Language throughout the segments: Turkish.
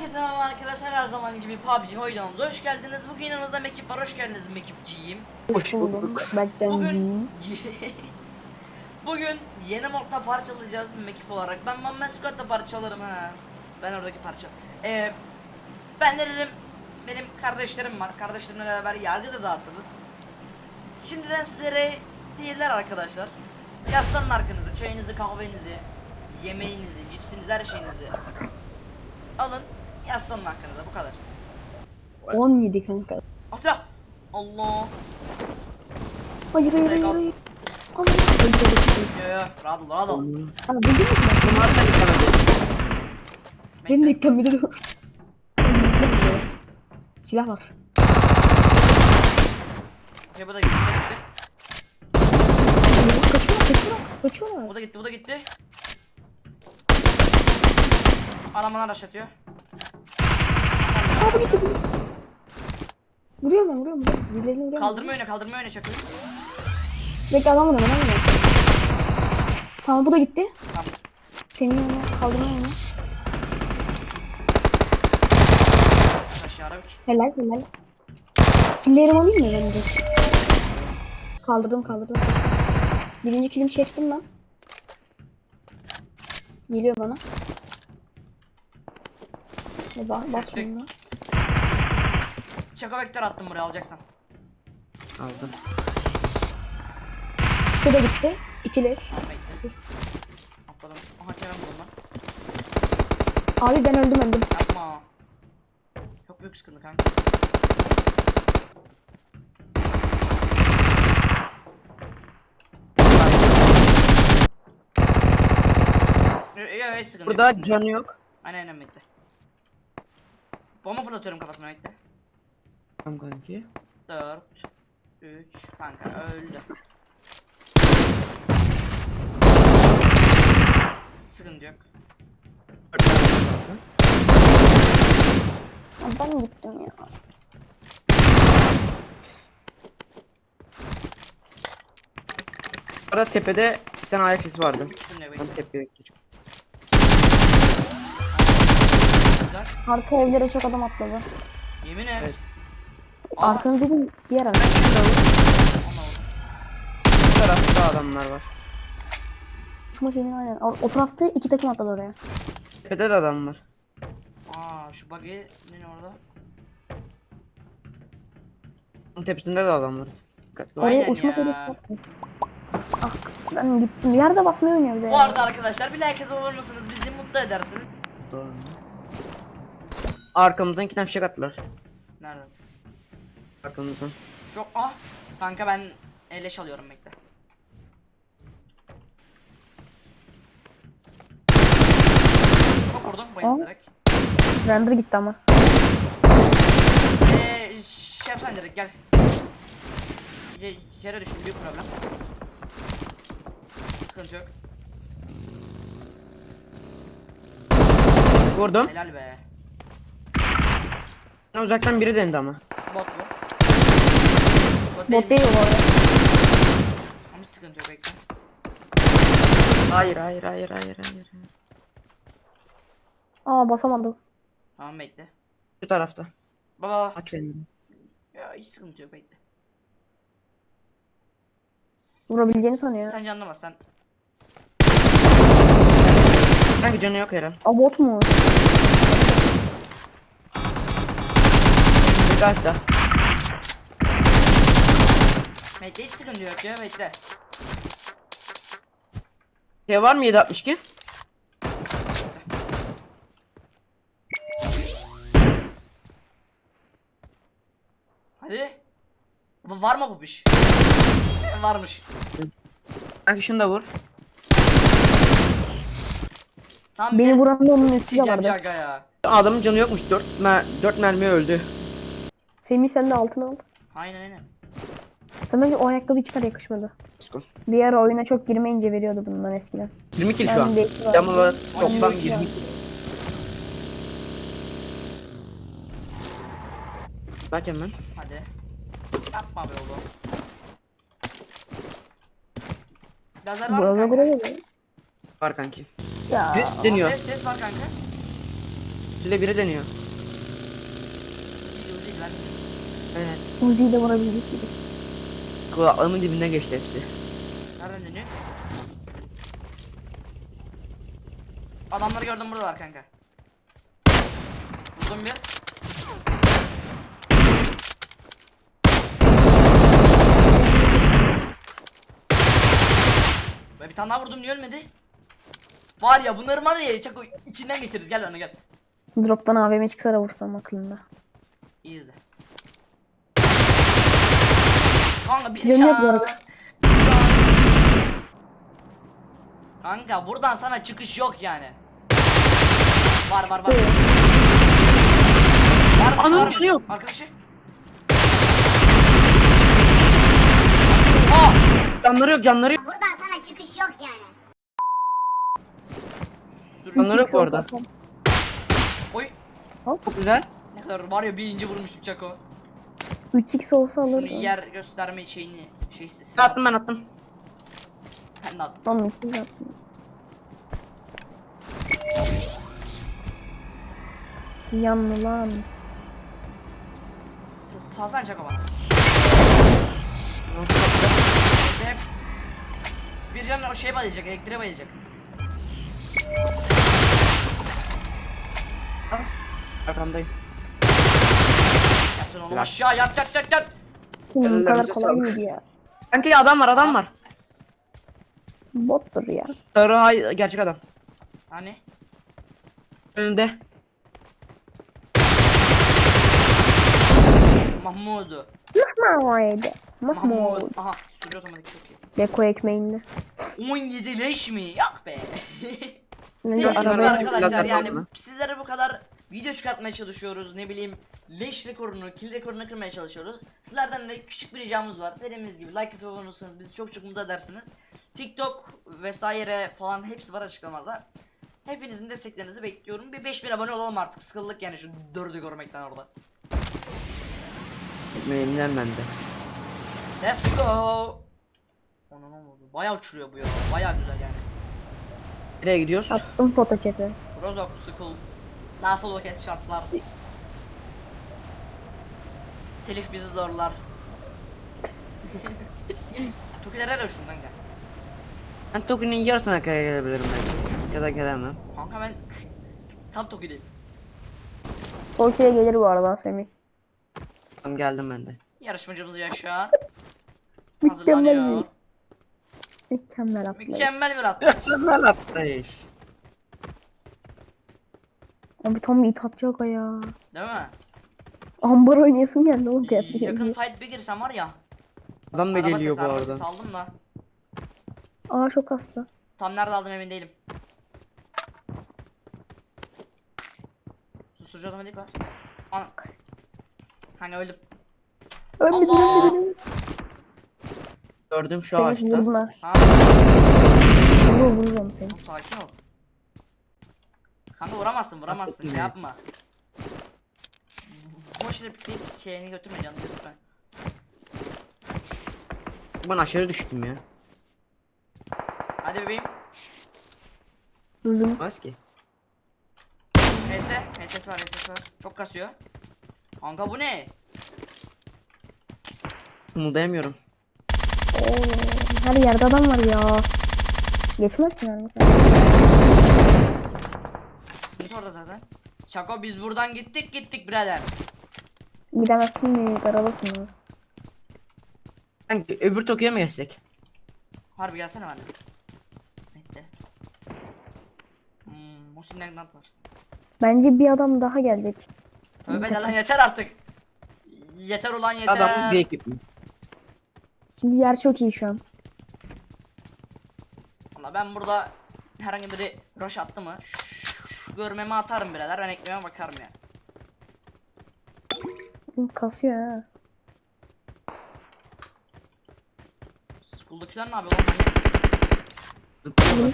Herkese merhaba arkadaşlar her zaman gibi PUBG oyunumuza hoş geldiniz. Bugün yanımızda Mekip var. Hoş geldiniz Mekipciğim. Hoş bulduk. Bugün Bugün yeni modda parçalayacağız Mekip olarak. Ben Van Squad'da parçalarım ha. Ben oradaki parça. Ee, ben de dedim benim kardeşlerim var. Kardeşlerimle beraber yargı da dağıtırız. Şimdiden sizlere seyirler arkadaşlar. Yaslanın arkanızı, çayınızı, kahvenizi, yemeğinizi, cipsinizi, her şeyinizi alın. Yaslanın arkanıza bu kadar. 17 kanka. Asya! Allah! Hayır hayır hayır. Segas. hayır. Allah. Hayır, hayır, hayır. Yo yo, rahat ol, rahat ol. Ha bildin mi? Numarasına geçemedim. Benim de kamera dur. Silah var. Okey, bu da gitti, bu da gitti. Kaçıyorlar kaçıyorlar. Kaçıyorlar. Bu da gitti, bu da gitti. Adam bana rush atıyor. Bu gitti. Vuruyor mu vuruyor mu? Birilerini vuruyor mu? Kaldırma öne, kaldırma öne çakıyor. Bekle adam vuruyor adam vuruyor. Tamam bu da gitti. Tamam. Senin yanına kaldırma yanına. Aşağı bir. Helal helal. Killerimi alayım mı ben de? Kaldırdım kaldırdım. Birinci kilim çektim ben. Geliyor bana. E bas, bas Çektik. Da. Çako vektör attım buraya alacaksan. Aldım. Bu da gitti. İkiler. Bekle. Atladım. Aha Kerem buldum lan. Abi ben öldüm öldüm. Yapma. Çok büyük sıkıntı kanka. Yok yok hiç sıkıntı yok, Burada canı yok. Aynen aynen bekle. Bomba fırlatıyorum kafasına bekle. Tamam kanki. 4 3 kanka öldü. Sıkıntı yok. Abi ben gittim ya. Arada tepede bir tane ayak sesi vardı. Ben bekle. tepeye. Güzel. Arka evlere çok adam atladı. Yemin et. Evet. Arkanız dedim diğer arka. Ama oldu. Bu tarafta adamlar var. Uçma şeyinin aynen. O, o tarafta iki takım atladı oraya. Tepede de adam var. Aa şu buggy'nin orada. Bunun tepesinde de adam var. Dikkatli ol. Oraya Aynen uçma ya. şeyini. Ah ben gittim. Yerde basmayı oynuyor bir de. Bu arada arkadaşlar bir like olur musunuz? Bizi mutlu edersiniz. Doğru. Arkamızdan iki tane fişek attılar. Nerede? Arkamızdan. Çok ah. Kanka ben eleş alıyorum bekle. Çok vurdum bayıldı Aa. direkt. Render gitti ama. Eee şey yapsan direkt gel. Ye- yere düştüm büyük problem. Sıkıntı yok. Vurdum. Helal be. Uzaktan biri dendi ama. Bot bu. Bot değil o arada. Ama sıkıntı yok bekle. Hayır hayır hayır hayır hayır. Aa basamadım. Tamam bekle. Şu tarafta. Baba. Aç kendini. Ya hiç sıkıntı yok bekle. Vurabileceğini sanıyor. Sen canlama sen. Kanka canı yok herhal. Aa bot mu? Bir kaçta. Bekle hiç sıkıntı yok ya bekle. Şey var mı 762? Hadi. Bu var mı bu iş? Varmış. Kanka şunu da vur. Tamam Beni bir- vuran da onun üstünde Sileceğim vardı. Caga ya. Adamın canı yokmuş. 4 mer 4 mermiye öldü. Semih sen de altına al. Aynen aynen. Sana bence o ayakkabı hiç kadar yakışmadı. Skor. Bir ara oyuna çok girmeyince veriyordu bundan eskiden. 20 kill Ben şu an. de- Cam olarak Ben toplam de- 20 kill. Bak hemen. Hadi. Yapma be oğlum. Lazer var mı Burada kanka? buraya. Var kanki. Ya. Aa, deniyor. Ses ses var kanka. Şöyle biri deniyor. Uzi uzi ben. Evet. Uzi'yi de vurabilecek gibi. Kulaklarımın dibinden geçti hepsi. Nereden dönüyor? Adamları gördüm burada var kanka. Vurdum bir. Ve bir tane daha vurdum niye ölmedi? Var ya bunları var ya çako içinden geçeriz gel bana gel. Drop'tan AVM çıksa da vursam aklımda. İyi izle. Kanka bir Yemin. Kanka buradan sana çıkış yok yani. Var var var. Evet. Var mı? Anam Var canı yok. Arkadaşı. Aa! Canları yok canları yok. Buradan sana çıkış yok yani. Canları yok bu arada. Oy. Çok güzel. Ne kadar var ya bir inci vurmuştum Çako. 3x olsa Şunu alırdım. yer gösterme şeyini şey sesi. Attım ben attım. Ben de attım. Tamam 2x attım. Yanlı lan. S- bana. Hep bir can o şeye bayılacak, elektriğe bayılacak. Arkamdayım. Yaptın oğlum Helal. aşağı yat yat yat yat. Bu kadar kolay sağlık. mıydı ya? Kanka adam var adam var. Bottur ya. Sarı hay gerçek adam. Hani? Önünde. Mahmud'u. Mahmud. Mahmud. Mahmud. Aha sürücü otomatik çok iyi. Beko ekmeğinde. 17 leş mi? Yok be. Neyse arabaya arkadaşlar yani sizlere bu kadar video çıkartmaya çalışıyoruz. Ne bileyim leş rekorunu, kill rekorunu kırmaya çalışıyoruz. Sizlerden de küçük bir ricamız var. Dediğimiz gibi like atıp abone olursanız bizi çok çok mutlu edersiniz. TikTok vesaire falan hepsi var açıklamalarda. Hepinizin desteklerinizi bekliyorum. Bir 5000 abone olalım artık. Sıkıldık yani şu dördü görmekten orada. Ekmeğimden bende. Let's go. Ona ne oldu? Bayağı uçuruyor bu yol. Bayağı güzel yani. Nereye gidiyoruz? attım foto chat'e. Rozok, Skull, sağ sol kes şartlar. Telif bizi zorlar. Tokilere de uçtum kanka. Ben Toki'nin yarısına kadar gelebilirim belki. Ya da gelemem. Kanka ben tam Tokil'iyim. Tokyo'ya gelir bu arada Semih. Tamam geldim ben de. Yarışmacımız yaşa. Mükemmel Hazırlanıyor. bir, mükemmel atlayış. Mükemmel bir at. Mükemmel atlayış. Abi tam itaat yok ya. Değil mi? Ambar oynayasım geldi oğlum kıyafet Yakın giyince. fight bir girsem var ya. Adam da araba geliyor sesi, bu araba arada. sesi aldım da. Aa çok hasta. Tam nerede aldım emin değilim. Susturucu otomatik var. Ana. Hani öldüm. Ölmedim Allah! ölmedim. Gördüm şu Seni ağaçta. vurdular. Ha, Vurur vururum seni. oğlum sakin ol. Kanka vuramazsın vuramazsın şey ya. yapma. Boş replik şeyini götürme canını götürme. Ben aşağı düştüm ya. Hadi bebeğim. Hızım. Olmaz ki. HS. HS var HS var. Çok kasıyor. Kanka bu ne? Kımıldayamıyorum. Oo, her yerde adam var ya. Geçmez ki yani. Git orada zaten. Şako biz buradan gittik gittik birader. Gidemezsin mi? Daralısın. Sanki öbür Tokyo'ya mı geçsek? Harbi gelsene bana. Bekle. Hmm, Muhsin'den Nant var. Bence bir adam daha gelecek. Tövbe de lan yeter artık. Yeter ulan yeter. Adam bir ekip mi? Çünkü yer çok iyi şu an. Valla ben burada herhangi biri rush attı mı? Şu, şu görmemi atarım birader. Ben ekmeğime bakarım ya. Hı, Kasıyor ha. School'dakiler ne yapıyor lan manyak? Zıplıyorlar.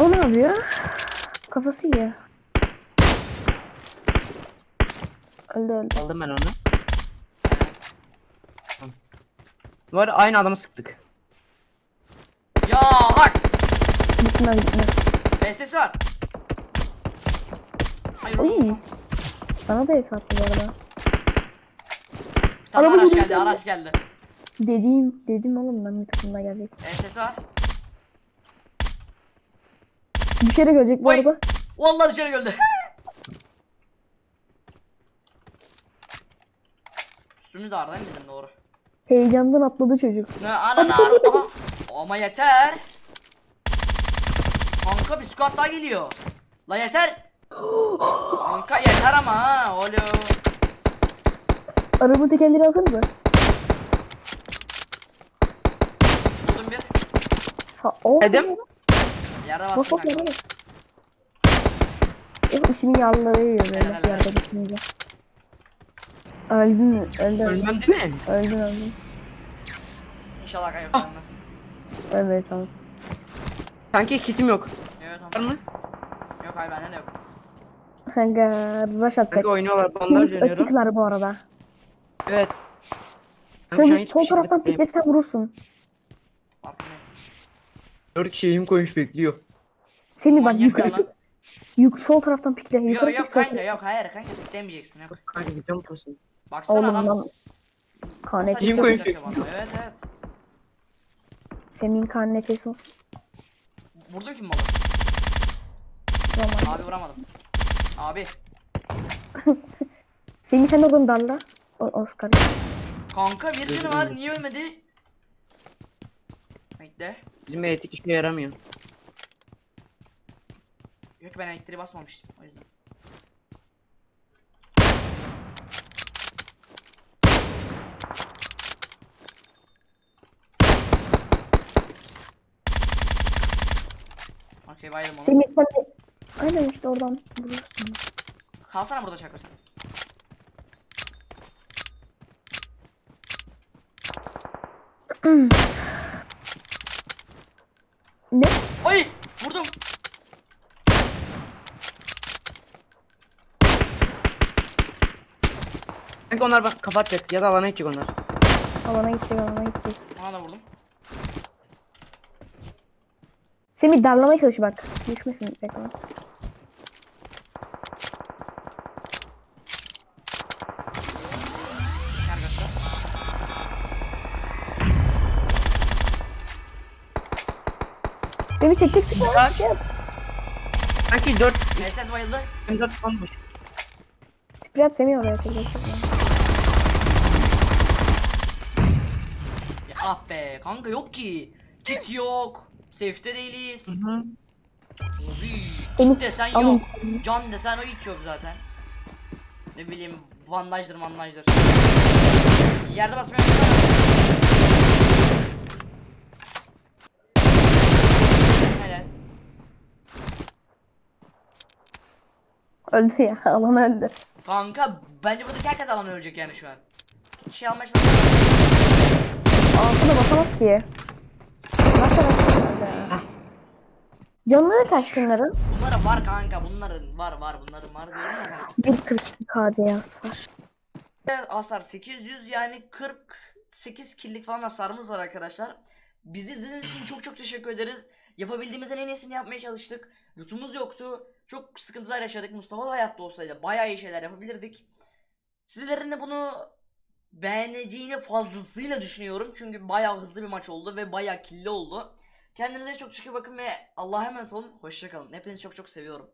O ne yapıyor? Kafası iyi. Öldü öldü. Aldım ben onu. Var aynı adamı sıktık. Ya bak. Gitmez gitmez. VSS var. Hayır Oy. Bana da hesaplı bu arada. Bir tane Araba araç vuruyor. geldi araç geldi. Dediğim, dedim oğlum ben bir takımda gelecek. VSS var. Düşerek ölecek bu Oy. arada. Vallahi dışarı geldi. Üstümüz de ağrı değil mi bizim doğru? Heyecandan atladı çocuk. Ne ağrı. Aha. Ama yeter. Kanka bir squat daha geliyor. La yeter. Kanka yeter ama ha. Alo. Araba tekerleri alsanıza. Vurdum bir. Ha, oh. Dedim. Yerde Bak bak kanka. yere. Oh, işimin yağlıları yiyor böyle Helal, helal. yerde düşününce. Öldün mü? Öldün. Ölmem değil mi? Öldün öldün. İnşallah kaybetmez. Evet tamam. Kanki kitim yok. Var mı? Yok hayır bende de yok. Kanka rush atacak. Kanka oynuyorlar. Bandaj dönüyorum. açıklar bu arada. Evet. Kanka Sen sol şey taraftan piklesen vurursun. Farkındayım. Dört kişiyim koymuş bekliyor. Semih bak Manyak yukarı. Yuk sol taraftan pikle. Yukarı Yok çık yok sol kanka yok hayır kanka demeyeceksin yok. Kanka gidiyorum tosun. Baksana Oğlum adam. lan. Karneti. Kim Saçma koymuş? bana. Evet evet. Semih'in karneti olsun. Vurdum kim malı? Tamam. Abi vuramadım. Abi. Semih sen oradan darla. O Oscar. Kanka bir canı var niye ölmedi? Bekle. Bizim etik işe yaramıyor. Yok ben elektriği basmamıştım o yüzden. Okey bayıldım onu. Semih sen de. Aynen işte oradan vurursun. Kalsana burada çakır. Ne? Ay vurdum. Kanka onlar bak kapatacak ya da alana gidecek onlar. Alana gidecek alana gidecek. Ona da vurdum. Semih darlamaya çalış bak. Düşmesin bekle. Semih tek tek sıkma. Bak. Yap. Kanki 4 SS bayıldı. M4 olmuş. Sprey at Semih oraya tek tek sıkma. Ya, ah be kanka yok ki. Kick yok. Safe'de değiliz. Hı. Uzi. Onu- desen yok. Can desen o hiç yok zaten. Ne bileyim bandajdır mandajdır. Yerde basmaya Helal. Öldü ya. Alan öldü. Kanka bence buradaki herkes alan ölecek yani şu an. Şey almaya çalışıyorum. Altına basamaz ki. Bak bak. Canları kaç? Bunların var kanka bunların var var bunların var diyorum ya kanka. 1.42 KDAS var. Hasar 800 yani 48 killik falan hasarımız var arkadaşlar. Bizi izlediğiniz için çok çok teşekkür ederiz. Yapabildiğimizin en iyisini yapmaya çalıştık. Lootumuz yoktu. Çok sıkıntılar yaşadık. Mustafa da hayatta olsaydı bayağı iyi şeyler yapabilirdik. Sizlerin de bunu beğeneceğini fazlasıyla düşünüyorum. Çünkü bayağı hızlı bir maç oldu ve bayağı killi oldu. Kendinize çok çok iyi bakın ve Allah'a emanet olun. Hoşçakalın. Hepinizi çok çok seviyorum.